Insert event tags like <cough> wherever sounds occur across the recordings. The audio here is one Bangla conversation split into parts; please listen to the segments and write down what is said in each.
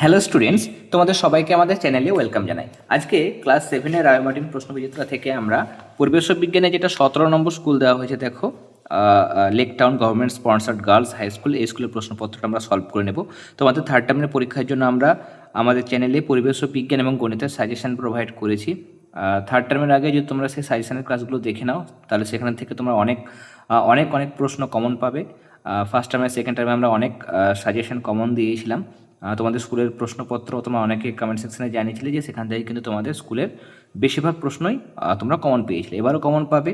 হ্যালো স্টুডেন্টস তোমাদের সবাইকে আমাদের চ্যানেলে ওয়েলকাম জানাই। আজকে ক্লাস সেভেনের রায়মার্টিন প্রশ্ন বিচিত্রা থেকে আমরা পরিবেশ বিজ্ঞানে যেটা সতেরো নম্বর স্কুল দেওয়া হয়েছে, দেখো Lake Town government sponsored girls high school এই স্কুলের প্রশ্নপত্রটা আমরা সলভ করে নেব। তোমাদের থার্ড টার্মের পরীক্ষার জন্য আমরা আমাদের চ্যানেলে পরিবেশ বিজ্ঞান এবং গণিতের সাজেশন প্রোভাইড করেছি। থার্ড টার্মের আগে যদি তোমরা সেই সাজেশনের ক্লাসগুলো দেখে নাও, তাহলে সেখান থেকে তোমরা অনেক অনেক অনেক প্রশ্ন কমন পাবে। ফার্স্ট টার্মে সেকেন্ড টার্মে আমরা অনেক সাজেশন কমন দিয়েছিলাম। তোমাদের স্কুলের প্রশ্নপত্র তোমরা অনেকে কমেন্ট সেকশনে জানিয়েছিলে যে সেখান থেকে কিন্তু তোমাদের স্কুলের বেশিরভাগ প্রশ্নই তোমরা কমন পেয়েছিলে। এবারও কমন পাবে।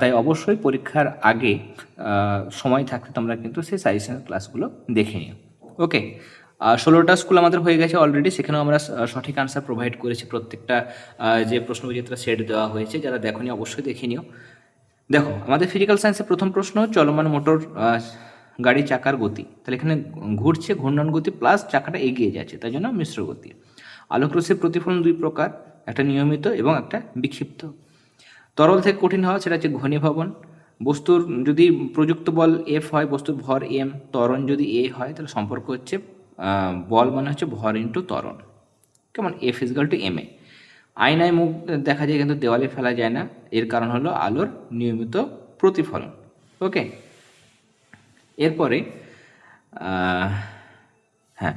তাই অবশ্যই পরীক্ষার আগে সময় থাকতে তোমরা কিন্তু সেই সাজেশনের ক্লাসগুলো দেখে নিও। ওকে ষোলোটা স্কুল আমাদের হয়ে গেছে অলরেডি সেখানেও আমরা সঠিক আনসার প্রোভাইড করেছি। প্রত্যেকটা যে প্রশ্ন বিজেতা সেট দেওয়া হয়েছে, যারা দেখোনি অবশ্যই দেখে নিও। দেখো, আমাদের ফিজিক্যাল সায়েন্সের প্রথম প্রশ্ন চলমান মোটর গাড়ি চাকার গতি। তাহলে এখানে ঘুরছে ঘূর্ণন গতি প্লাস চাকাটা এগিয়ে যাচ্ছে তাই জন্য মিশ্র গতি। আলোক রশ্মির প্রতিফলন দুই প্রকার, একটা নিয়মিত এবং একটা বিক্ষিপ্ত। তরল থেকে কঠিন হওয়া, সেটা হচ্ছে ঘনীভবন। বস্তুর যদি প্রযুক্ত বল এফ হয়, বস্তুর ভর এম ত্বরণ যদি এ হয়, তাহলে সম্পর্ক হচ্ছে বল মানে হচ্ছে ভর ইন্টু ত্বরণ। কেমন? F equal to M A আয়নায় মুখ দেখা যায়, কিন্তু দেওয়ালে ফেলা যায় না। এর কারণ হলো আলোর নিয়মিত প্রতিফলন। ওকে এরপরে হ্যাঁ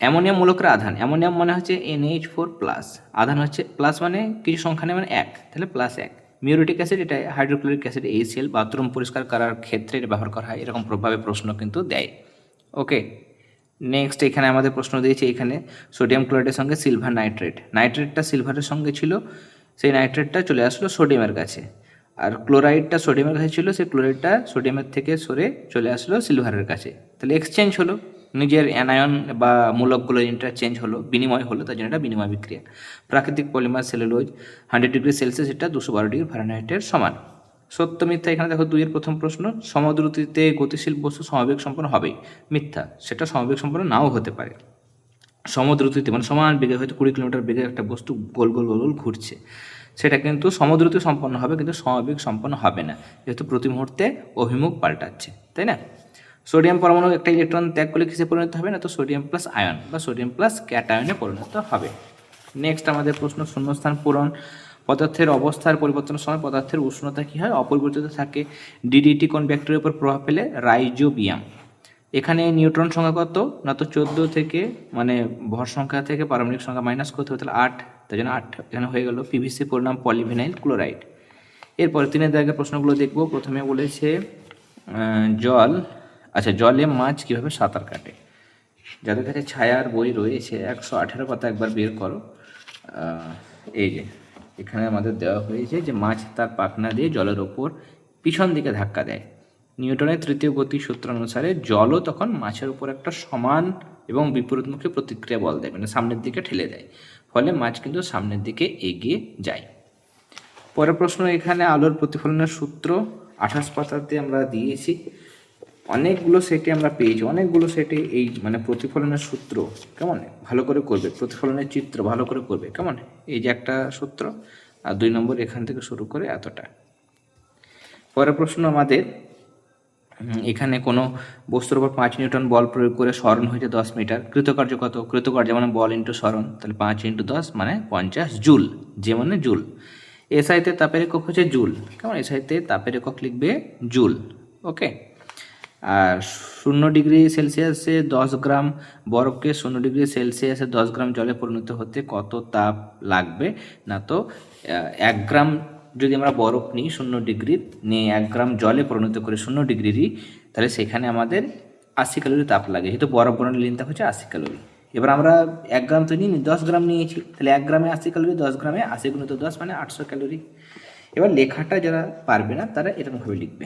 অ্যামোনিয়াম মূলকের আধান। অ্যামোনিয়াম মানে হচ্ছে এনএইচ ফোর প্লাস আধান হচ্ছে প্লাস মানে কিছু সংখ্যা নেই মানে এক। তাহলে প্লাস এক। মিউরিটিক অ্যাসিড, এটা হাইড্রোক্লোরিক অ্যাসিড এইচএল বাথরুম পরিষ্কার করার ক্ষেত্রে এটা ব্যবহার করা হয়। এরকম প্রভাবে প্রশ্ন কিন্তু দেয়। ওকে, নেক্সট এখানে আমাদের প্রশ্ন দিয়েছে এখানে সোডিয়াম ক্লোরাইডের সঙ্গে সিলভার নাইট্রেট। নাইট্রেটটা সিলভারের সঙ্গে ছিল, সেই নাইট্রেটটা চলে আসলো সোডিয়ামের কাছে। আর ক্লোরাইডটা সোডিয়ামের কাছে ছিল, সেই ক্লোরাইডটা সোডিয়ামের থেকে সরে চলে আসলো সিলভারের কাছে। তাহলে এক্সচেঞ্জ হলো। নিজের অ্যানায়ন বা মূলকগুলো যেটা চেঞ্জ হলো, বিনিময় হলো, তার জন্য এটা বিনিময় বিক্রিয়া। প্রাকৃতিক polymer cellulose hundred degree Celsius এটা দুশো বারো ডিগ্রি ফারেনহাইটের সমান। সত্য মিথ্যা, এখানে দেখো দুইয়ের প্রথম প্রশ্ন, সমদ্রুতিতে গতিশীল বস্তু সমাবেগ সম্পন্ন হবেই মিথ্যা, সেটা সমাবেগ সম্পন্ন নাও হতে পারে। সমদ্রুতিতে মানে সমান বেগে হয়তো কুড়ি কিলোমিটার বেগে একটা বস্তু গোল গোল গোল গোল ঘুরছে। সেটা কিন্তু সমদ্রুতি সম্পন্ন হবে, কিন্তু সমাবেগ সম্পন্ন হবে না। যেহেতু প্রতি মুহূর্তে অভিমুখ পাল্টাচ্ছে, তাই না? সোডিয়াম পরমাণু একটা ইলেকট্রন ত্যাগ করলে কিসে পরিণত হবে? না তো সোডিয়াম প্লাস আয়ন বা সোডিয়াম প্লাস ক্যাটায়নে পরিণত হবে। নেক্সট আমাদের প্রশ্ন, শূন্যস্থান পূরণ, পদার্থের অবস্থার পরিবর্তনের সময় পদার্থের উষ্ণতা কী হয়? অপরিবর্তিত থাকে। ডিডিটি কোন ব্যাকটেরিয়ার উপর প্রভাব ফেলে? রাইজোবিয়াম। এখানে নিউট্রন সংখ্যা কত? না তো চোদ্দ থেকে মানে ভর সংখ্যা থেকে পারমাণবিক সংখ্যা মাইনাস করতে হবে, তাহলে আট। তাই জন্য আট এখানে হয়ে গেল পিভিসি পরিণাম পলিভিনাইল ক্লোরাইড এরপরে তিনের জায়গায় প্রশ্নগুলো দেখব। প্রথমে বলেছে জল আচ্ছা জলে মাছ কীভাবে সাঁতার কাটে? যাদের কাছে ছায়ার বই রয়েছে, একশো আঠেরো পাতা একবার বের করো। এই যে, এখানে আমাদের দেওয়া হয়েছে যে মাছ তার পাখনা দিয়ে জলের ওপর পিছন দিকে ধাক্কা দেয়। নিউটনের তৃতীয় গতি সূত্র অনুসারে জলও তখন মাছের উপর একটা সমান এবং বিপরীতমুখী প্রতিক্রিয়া বল দেয় মানে সামনের দিকে ঠেলে দেয়। ফলে মাছ কিন্তু সামনের দিকে এগিয়ে যায়। পরের প্রশ্ন এখানে আলোর প্রতিফলনের সূত্র। আঠাশ পাতাতে আমরা দিয়েছি। অনেকগুলো সেটে আমরা পেয়েছি। অনেকগুলো সেটে এই মানে প্রতিফলনের সূত্র কেমন? ভালো করে করবে। প্রতিফলনের চিত্র ভালো করে করবে। কেমন? এই যে একটা সূত্র। আর দুই নম্বর এখান থেকে শুরু করে এতটা। পরের প্রশ্ন আমাদের এখানে কোনো বস্তুর উপর পাঁচ নিউটন বল প্রয়োগ করে স্মরণ হয়েছে দশ মিটার। কৃতকার্য কত? কৃতকার্য মানে বল ইন্টু স্মরণ তাহলে পাঁচ ইন্টু দশ মানে পঞ্চাশ জুল, যে মানে জুল। এসআইতে তাপের একক হচ্ছে জুল। কেমন? এসআইতে তাপের একক লিখবে জুল, ওকে? আর শূন্য ডিগ্রি সেলসিয়াসে দশ গ্রাম বরফকে শূন্য ডিগ্রি সেলসিয়াসে দশ গ্রাম জলে পরিণত হতে কত তাপ লাগবে? না তো এক গ্রাম যদি আমরা বরফ নিই শূন্য ডিগ্রির নিয়ে এক গ্রাম জলে পরিণত করি শূন্য ডিগ্রিরই, তাহলে সেখানে আমাদের আশি ক্যালোরি তাপ লাগে। যেহেতু বরফ বরণের লিন তাপ হচ্ছে আশি ক্যালোরি। এবার আমরা এক গ্রাম তো নিই দশ গ্রাম নিয়েছি, তাহলে এক গ্রামে আশি ক্যালোরি, দশ গ্রামে আশি গুণিত দশ মানে আটশো ক্যালোরি। এবার লেখাটা যারা পারবে না, তারা এরকমভাবে লিখবে।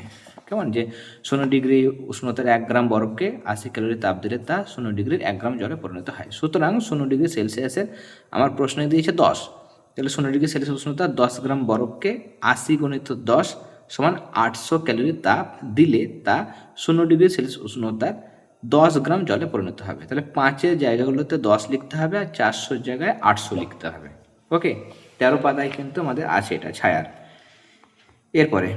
কেমন? যে শূন্য ডিগ্রি উষ্ণতার এক গ্রাম বরফকে আশি ক্যালোরি তাপ দিলে তা শূন্য ডিগ্রির এক গ্রাম জলে পরিণত হয়। সুতরাং শূন্য ডিগ্রি সেলসিয়াসের আমার প্রশ্নে দিয়েছে দশ। তাহলে শূন্য ডিগ্রি সেলসিয়াস উষ্ণতা দশ গ্রাম বরফকে আশি গণিত দশ সমান আটশো ক্যালোরি তাপ দিলে তা শূন্য ডিগ্রি সেলসিয়াস উষ্ণতার দশ গ্রাম জলে পরিণত হবে। তাহলে পাঁচের জায়গাগুলোতে দশ লিখতে হবে আর চারশোর জায়গায় আটশো লিখতে হবে। ওকে? তেরো পাতায় কিন্তু আমাদের আছে এটা ছায়ার। এরপরে,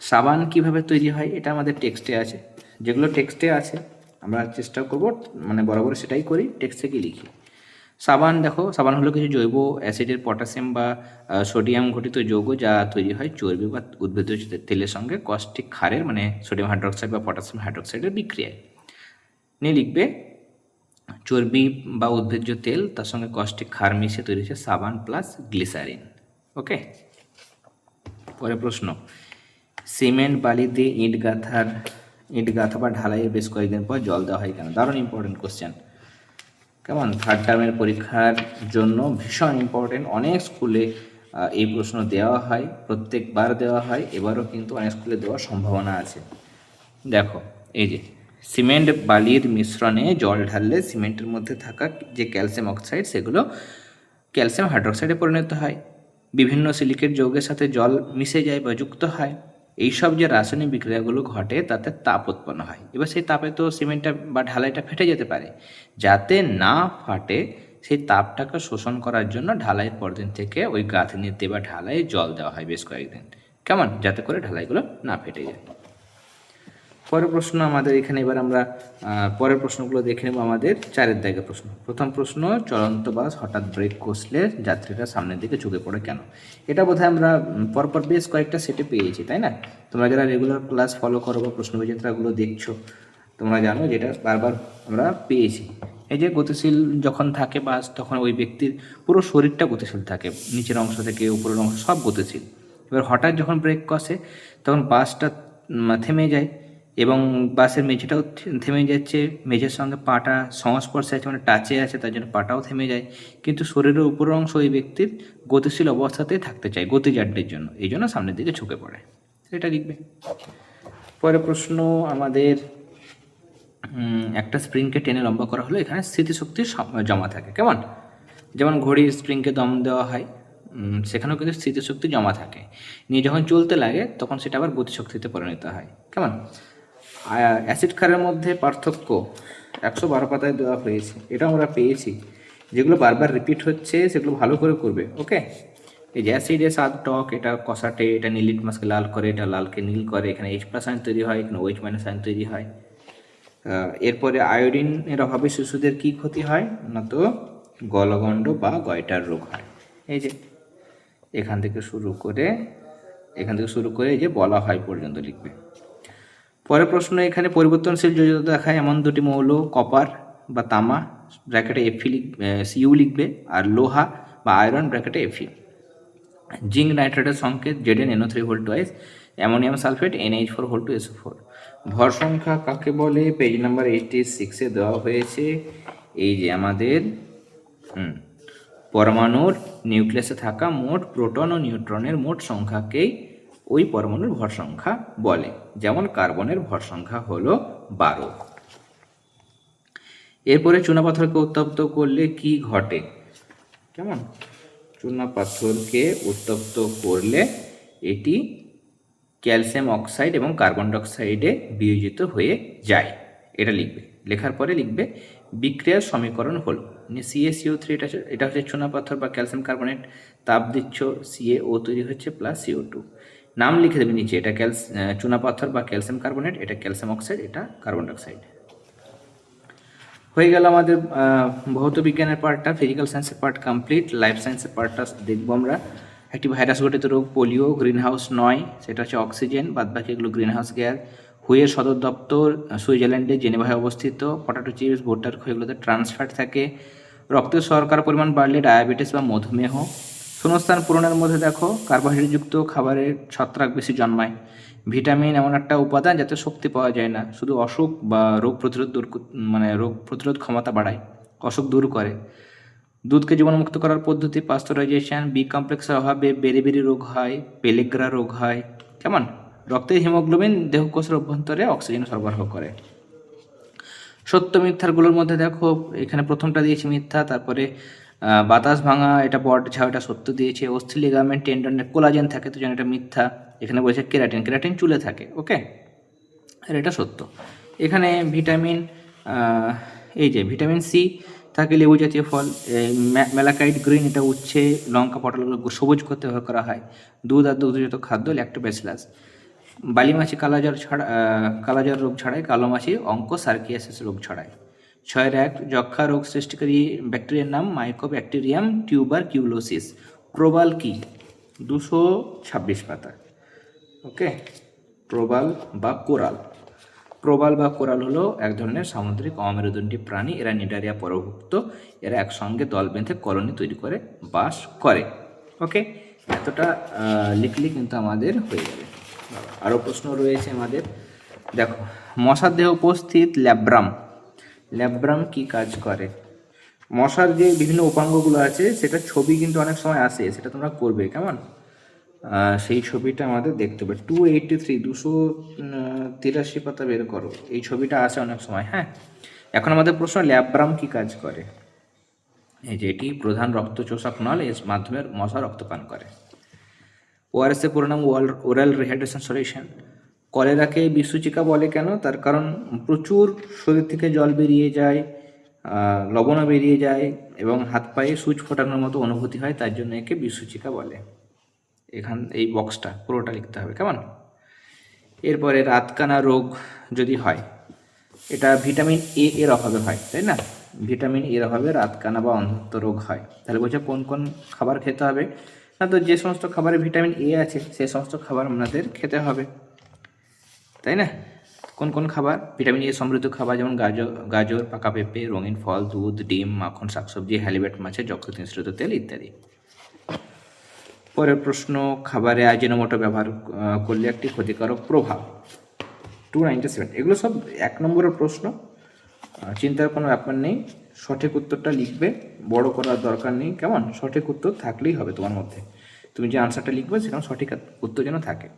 সাবান কীভাবে তৈরি হয় এটা আমাদের টেক্সটে আছে। যেগুলো টেক্সটে আছে, আমরা চেষ্টা করব মানে বরাবর সেটাই করি, টেক্সটে থেকে লিখি? সাবান দেখো, সাবান হলো কিছু জৈব অ্যাসিডের পটাশিয়াম বা সোডিয়াম ঘটিত যৌগ যা তৈরি হয় চর্বি বা উদ্ভিদ তেলের সঙ্গে কস্টিক ক্ষারের মানে সোডিয়াম হাইড্রোক্সাইড বা পটাশিয়াম হাইড্রোক্সাইডের বিক্রিয়ায়। নিয়ে লিখবে, চর্বি বা উদ্ভিজ্জ তেল তার সঙ্গে কস্টিক ক্ষার মিশে তৈরি হচ্ছে সাবান প্লাস গ্লিসারিন ওকে পরে প্রশ্ন, সিমেন্ট বালি দিয়ে ইট, গাঁথার, ইট, গাঁথা বা ঢালাইয়ের বেশ কয়েকদিন পর জল দেওয়া হয় কেন? দারুণ ইম্পর্টেন্ট কোশ্চেন কেমন থার্ড টার্মের পরীক্ষার জন্য ভীষণ ইম্পর্টেন্ট অনেক স্কুলে এই প্রশ্ন দেওয়া হয়, প্রত্যেকবার দেওয়া হয়, এবারও কিন্তু অনেক স্কুলে দেওয়ার সম্ভাবনা আছে। দেখো, এই যে, সিমেন্ট বালির মিশ্রণে জল ঢাললে সিমেন্টের মধ্যে থাকা যে ক্যালসিয়াম অক্সাইড, সেগুলো ক্যালসিয়াম হাইড্রোক্সাইডে পরিণত হয়। বিভিন্ন সিলিকেট যৌগের সাথে জল মিশে যায় বা যুক্ত হয়। এইসব যে রাসায়নিক বিক্রিয়াগুলো ঘটে, তাতে তাপ উৎপন্ন হয়। এবার সেই তাপে তো সিমেন্টটা বা ঢালাইটা ফেটে যেতে পারে। যাতে না ফাটে, সেই তাপটাকে শোষণ করার জন্য ঢালাইয়ের পরদিন থেকে ওই গাঁথনিতে বা ঢালাইয়ে জল দেওয়া হয় বেশ কয়েকদিন। কেমন? যাতে করে ঢালাইগুলো না ফেটে যায়। পরের প্রশ্ন আমাদের এখানে এবার আমরা পরের প্রশ্নগুলো দেখে নেব আমাদের চারের দাগে প্রশ্ন। প্রথম প্রশ্ন, চলন্ত বাস হঠাৎ ব্রেক কষলে যাত্রীরা সামনের দিকে ঝুঁকে পড়ে কেন? এটা বোধহয় আমরা পরপর বেশ কয়েকটা সেটে পেয়েছি, তাই না? তোমরা যারা রেগুলার ক্লাস ফলো করো বা প্রশ্ন বিজেতাগুলো দেখছ, তোমরা জানো যেটা বারবার আমরা পেয়েছি। এই যে গতিশীল যখন থাকে বাস, তখন ওই ব্যক্তির পুরো শরীরটা গতিশীল থাকে। নিচের অংশ থেকে উপরের অংশ সব গতিশীল। এবার হঠাৎ যখন ব্রেক কষে, তখন বাসটা থেমে যায়। এবং বাসের মেঝেটাও থেমে যাচ্ছে। মেঝের সঙ্গে পাটা সংস্পর্শে আছে মানে টাচে আছে, তার জন্য পাটাও থেমে যায়। কিন্তু শরীরের উপরের অংশ ওই ব্যক্তির গতিশীল অবস্থাতেই থাকতে চায় গতি গতিজাড্যের জন্য। এই জন্য সামনের দিকে ঝুঁকে পড়ে। এটা লিখবে। পরের প্রশ্ন, আমাদের একটা স্প্রিংকে টেনে লম্বা করা হলো এখানে স্মৃতিশক্তি জমা থাকে। কেমন? যেমন ঘড়ির স্প্রিংকে দম দেওয়া হয় সেখানেও কিন্তু স্মৃতিশক্তি জমা থাকে। নিয়ে যখন চলতে লাগে, তখন সেটা আবার গতিশক্তিতে পরিণত হয়। কেমন? অ্যাসিড ক্ষারের মধ্যে পার্থক্য একশো বারো পাতায় দেওয়া হয়েছে। এটা আমরা পেয়েছি। যেগুলো বারবার রিপিট হচ্ছে, সেগুলো ভালো করে করবে ওকে এই যে অ্যাসিডে স্বাদ টক, এটা কষাটে, এটা নীলিট মাছকে লাল করে, এটা লালকে নীল করে, এখানে এইচ প্লাস আয়ন তৈরি হয়, এখানে ওইচ মাইনাস আয়ন তৈরি হয়। এরপরে আয়োডিনের অভাবে শিশুদের কি ক্ষতি হয়? না তো গলগণ্ড বা গয়টার রোগ হয়। এই যে, এখান থেকে শুরু করে, এখান থেকে শুরু করে এই যে বলা হয় পর্যন্ত লিখবে। পরের প্রশ্ন, এখানে পরিবর্তনশীল যোজ্যতা দেখায় এমন দুটি মৌল, কপার বা তামা, ব্র্যাকেটে এফি লিখ সিইউ লিখবে, আর লোহা বা আয়রন, ব্র্যাকেটে এফি জিঙ্ক নাইট্রেটের সংকেত জেডেন এনও থ্রি ভোল্ট ওয়াইজ অ্যামোনিয়াম সালফেট এনএইচ ফোর ভোল্ট টু এসও ফোর ভর সংখ্যা কাকে বলে? পেজ নাম্বার এইটটি সিক্সে দেওয়া হয়েছে। এই যে আমাদের পরমাণুর নিউক্লিয়াসে থাকা মোট প্রোটন ও নিউট্রনের মোট সংখ্যাকেই ওই পরমাণুর ভর সংখ্যা বলে, যেমন কার্বনের ভর সংখ্যা হলো বারো। এরপরে চুনাপাথরকে উত্তপ্ত করলে কি ঘটে? কেমন? চুনা পাথরকে উত্তপ্ত করলে এটি ক্যালসিয়াম অক্সাইড এবং কার্বন ডাইঅক্সাইডে বিয়োজিত হয়ে যায়। এটা লিখবে। লেখার পরে লিখবে, বিক্রিয়ার সমীকরণ হল। সিএ সিও থ্রি এটা এটা হচ্ছে চুনা পাথর বা ক্যালসিয়াম কার্বনেট। তাপ দিচ্ছ সিএ ও তৈরি হচ্ছে প্লাস সিও টু নাম লিখে দেবে নিচে, এটা ক্যালস চুনা পাথর বা ক্যালসিয়াম কার্বনেট, এটা ক্যালসিয়াম অক্সাইড, এটা কার্বন ডাইঅক্সাইড। হয়ে গেল আমাদের ভৌত বিজ্ঞানের পার্টটা, ফিজিক্যাল সায়েন্সের পার্ট কমপ্লিট, লাইফ সায়েন্সের পার্টটা দেখব আমরা। একটি ভাইরাস ঘটিত রোগ, পোলিও গ্রিন হাউস নয়, সেটা হচ্ছে অক্সিজেন বাদ বাকি এগুলো গ্রিন হাউস গ্যাস। হুইয়ের সদর দপ্তর সুইজারল্যান্ডে, জেনেভায় অবস্থিত, পটাটো চিপস, ভুট্টার খোল এগুলোতে ট্রান্সফ্যাট থাকে। রক্তের শর্করার পরিমাণ বাড়লে ডায়াবেটিস বা মধুমেহ। শূন্যস্থান পূরণের মধ্যে দেখো, কার্বোহাইড্রেটযুক্ত খাবারের ছত্রাক বেশি জন্মায়। ভিটামিন এমন একটা উপাদান যাতে শক্তি পাওয়া যায় না, শুধু অসুখ বা রোগ প্রতিরোধ দূর মানে রোগ প্রতিরোধ ক্ষমতা বাড়ায়, অসুখ দূর করে। দুধকে জীবাণুমুক্ত করার পদ্ধতি পাস্তুরাইজেশন বি কমপ্লেক্সের অভাবে বেরি বেরি রোগ হয়, পেলেগ্রা রোগ হয়, কেমন? রক্তের হিমোগ্লোবিন দেহকোষের অভ্যন্তরে অক্সিজেন সরবরাহ করে। সত্য মিথ্যারগুলোর মধ্যে দেখো, এখানে প্রথমটা দিয়েছি মিথ্যা, তারপরে বাতাস ভাঙা, এটা ঝাও এটা সত্য দিয়েছে। অস্থি লিগামেন্ট টেন্ডনে কোলাজেন থাকে, তো যেন এটা মিথ্যা। এখানে বলেছে কেরাটিন কেরাটিন চুলে থাকে ওকে আর এটা সত্য। এখানে ভিটামিন এই যে ভিটামিন সি থাকে লেবু জাতীয় ফল মেলাকাইট গ্রিন এটা উচ্ছে, লঙ্কা পটল সবুজ করতে ব্যবহার করা হয়। দুধ আর দুগ্ধজাত খাদ্য ল্যাক্টোব্যাসিলাস বালিমাছি কালাজ্বর ছাড়া কালাজ্বর রোগ ছাড়ায় কালো মাছি অঙ্ক সার্কিয়াসিস রোগ ছড়ায়। ছয়ের এক যক্ষা রোগ সৃষ্টিকারী ব্যাকটেরিয়ার নাম মাইকোব্যাকটেরিয়াম টিউবার কিউলোসিস প্রবাল কি? দুশো ছাব্বিশ পাতা। ওকে? প্রবাল বা কোরাল। প্রবাল বা কোরাল হলো এক ধরনের সামুদ্রিক অমেরুদণ্ডী প্রাণী। এরা নিডারিয়া পরভুক্ত। এরা একসঙ্গে দল বেঁধে কলোনি তৈরি করে, বাস করে। ওকে? এতটা লিখলে কিন্তু আমাদের হয়ে যাবে। আরও প্রশ্ন রয়েছে আমাদের। দেখো, মশার দেহ উপস্থিত ল্যাব্রাম। ল্যাব্রাম কি কাজ করে? মশার যে বিভিন্ন উপাঙ্গগুলো আছে, সেটা ছবি কিন্তু অনেক সময় আসে, সেটা তোমরা করবে, কেমন? সেই ছবিটা আমাদের দেখতে হবে। টু এইটটি থ্রি দুশো তিরাশি পাতা বের করো। এই ছবিটা আসে অনেক সময় হ্যাঁ? এখন আমাদের প্রশ্ন, ল্যাব্রাম কি কাজ করে? যে এটি প্রধান রক্তচোষক নল, এর মাধ্যমে মশা রক্তপান করে। ওআরএস এর পুরো নাম ওরাল রিহাইড্রেশন সলিউশন কলেরাকে বিশ্বচিকা বলে কেন? তার কারণ প্রচুর শরীর থেকে জল বেরিয়ে যায় লবণও বেরিয়ে যায় এবং হাত পায়ে সুচ ফোটানোর মতো অনুভূতি হয়, তার জন্য একে বিশ্বচিকা বলে। এখান, এই বক্সটা পুরোটা লিখতে হবে, কেমন? এরপরে রাতকানা রোগ যদি হয়, এটা ভিটামিন এ এর অভাবে হয়, তাই না? ভিটামিন এর অভাবে রাতকানা বা অন্ধত্ব রোগ হয়। তাহলে বলছে কোন কোন খাবার খেতে হবে? না তো যে সমস্ত খাবারে ভিটামিন এ আছে সেই সমস্ত খাবার আপনাদের খেতে হবে। তাই না? কোন কোন খাবার? ভিটামিন এ সমৃদ্ধ খাবার যেমন গাজর গাজর, পাকা পেঁপে, রঙিন ফল, দুধ, ডিম, মাখন, শাকসবজি হ্যালিবেট মাছের যকৃত মিশ্রিত তেল ইত্যাদি। পরের প্রশ্ন, খাবারে আজিনোমোটো ব্যবহার করলে একটি ক্ষতিকারক প্রভাব। টু নাইনটি সেভেন এগুলো সব এক নম্বরের প্রশ্ন। চিন্তার কোনো ব্যাপার নেই। সঠিক উত্তরটা লিখবে। বড় করার দরকার নেই। কেমন? সঠিক উত্তর থাকলেই হবে তোমার মধ্যে। তুমি যে আনসারটা লিখবে, সেরকম সঠিক উত্তর যেন থাকে।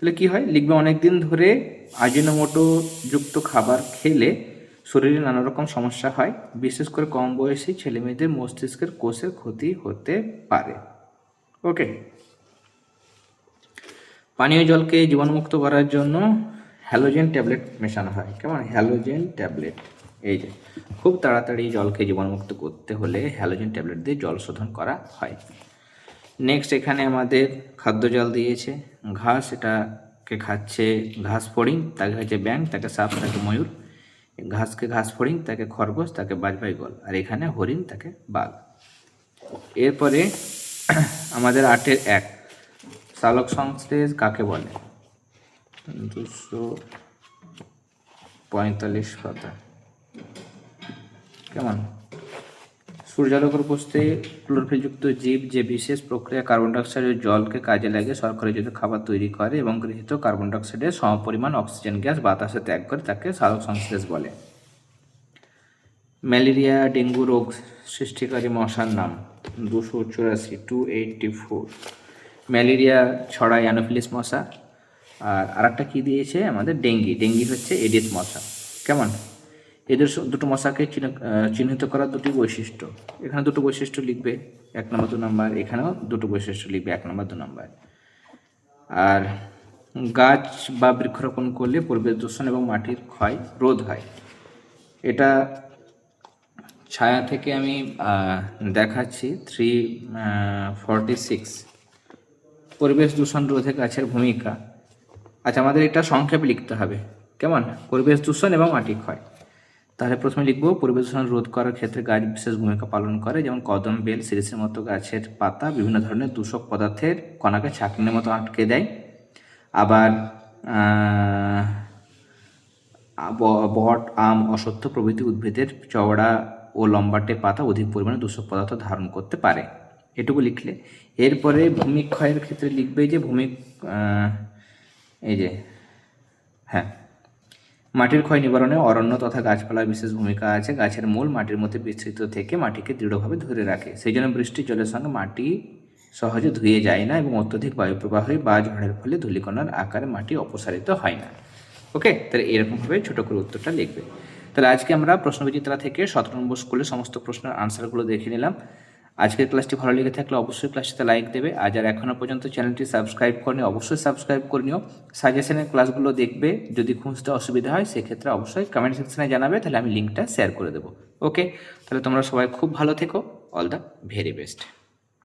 তাহলে কি হয়? লিখবে অনেক দিন ধরে আজিনোমোটো যুক্ত খাবার খেলে শরীরে নানা রকম সমস্যা হয়। বিশেষ করে কম বয়সী ছেলে মেয়েদের মস্তিষ্কের কোষের ক্ষতি হতে পারে। ওকে পানীয় জলকে জীবাণুমুক্ত করার জন্য হ্যালোজেন ট্যাবলেট মেশানো হয়। কেমন? Halogen tablet. এই যে, খুব তাড়াতাড়ি জলকে জীবাণুমুক্ত করতে হলে হ্যালোজেন ট্যাবলেট দিয়ে জল শোধন করা হয়। নেক্সট এখানে আমাদের খাদ্য জল দিয়েছে। ঘাস, এটাকে খাচ্ছে ঘাস ফড়িং, তাকে খাচ্ছে ব্যাং তাকে সাপ, তাকে ময়ূর। ঘাসকে ঘাস ফড়িং, তাকে খরগোশ, তাকে বাজবাই গল। আর এখানে হরিণ, তাকে বাঘ। এরপরে <clears throat> আমাদের আটের এক। চালক সংশ্লেষ কাকে বলে? দুশো পঁয়তাল্লিশ পাতা। কেমন? সূর্যালোকের উপস্থিতি ক্লোরোফিলযুক্ত জীব যে বিশেষ প্রক্রিয়া কার্বন ডাইঅক্সাইডের জলকে কাজে লাগে সরকারি যদি খাবার তৈরি করে এবং গৃহীত কার্বন ডাইঅক্সাইডের সমপরিমাণ অক্সিজেন গ্যাস বাতাসে ত্যাগ করে তাকে সালোক সংশ্লেষ বলে। ম্যালেরিয়া, ডেঙ্গু রোগ সৃষ্টিকারী মশার নাম দুশো চুরাশি টু এইটটি ফোর ম্যালেরিয়া ছড়ায় অ্যানোফিলিস মশা। আর আরেকটা কী দিয়েছে আমাদের? ডেঙ্গি। ডেঙ্গি হচ্ছে এডিস মশা। কেমন? এদের দুটো মশাকে চিহ্নিত করার দুটি বৈশিষ্ট্য। এখানে দুটো বৈশিষ্ট্য লিখবে, এক নম্বর দু নম্বর, এখানেও দুটো বৈশিষ্ট্য লিখবে, এক নম্বর দু নম্বর। আর গাছ বা বৃক্ষরোপণ করলে পরিবেশ দূষণ এবং মাটির ক্ষয় রোধ হয়। এটা ছায়া থেকে আমি দেখাচ্ছি থ্রি ফর্টি সিক্স পরিবেশ দূষণ রোধে গাছের ভূমিকা। আচ্ছা আমাদের এটা সংক্ষেপে লিখতে হবে। কেমন? পরিবেশ দূষণ এবং মাটি ক্ষয়। তাহলে প্রথমে লিখব পরিবেশ দূষণ রোধ করার ক্ষেত্রে গাছ বিশেষ ভূমিকা পালন করে, যেমন কদম, বেল সিরিসের মতো গাছের পাতা বিভিন্ন ধরনের দূষক পদার্থের কণাকে ছাঁকনির মতো আটকে দেয়। আবার বট, আম, অসত্য প্রভৃতি উদ্ভিদের চওড়া ও লম্বাটে পাতা অধিক পরিমাণে দূষক পদার্থ ধারণ করতে পারে। এটুকু লিখলে। এরপরে ভূমিক্ষয়ের ক্ষেত্রে লিখবে যে ভূমি এই যে হ্যাঁ। মাটির ক্ষয় নিবারণে অরণ্য তথা গাছপালার বিশেষ ভূমিকা আছে। গাছের মূল মাটির মধ্যে বিস্তৃত থেকে মাটিকে দৃঢ়ভাবে ধরে রাখে। সেই জন্য বৃষ্টির জলের সঙ্গে মাটি সহজে ধুয়ে যায় না এবং অত্যধিক বায়ু প্রবাহে বা ঝড়ের ফলে ধূলিকণার আকারে মাটি অপসারিত হয় না। ওকে? তাহলে এরকমভাবে ছোটো করে উত্তরটা লিখবে। তাহলে আজকে আমরা প্রশ্নবিচিত্রা থেকে সতেরো নম্বর স্কুলের সমস্ত প্রশ্নের আনসারগুলো দেখে নিলাম। আজকের ক্লাসটি ভালো লেগে থাকলে অবশ্যই ক্লাসটিতে লাইক দেবে। আর যারা এখনও পর্যন্ত চ্যানেলটি সাবস্ক্রাইব করেনি, অবশ্যই সাবস্ক্রাইব করে নিও। সাজেশনের ক্লাসগুলো দেখবে, যদি খুঁজতে অসুবিধা হয়, সেক্ষেত্রে অবশ্যই কমেন্ট সেকশনে জানাবে, তাহলে আমি লিঙ্কটা শেয়ার করে দেবো। ওকে তাহলে তোমরা সবাই খুব ভালো থেকো। All the very best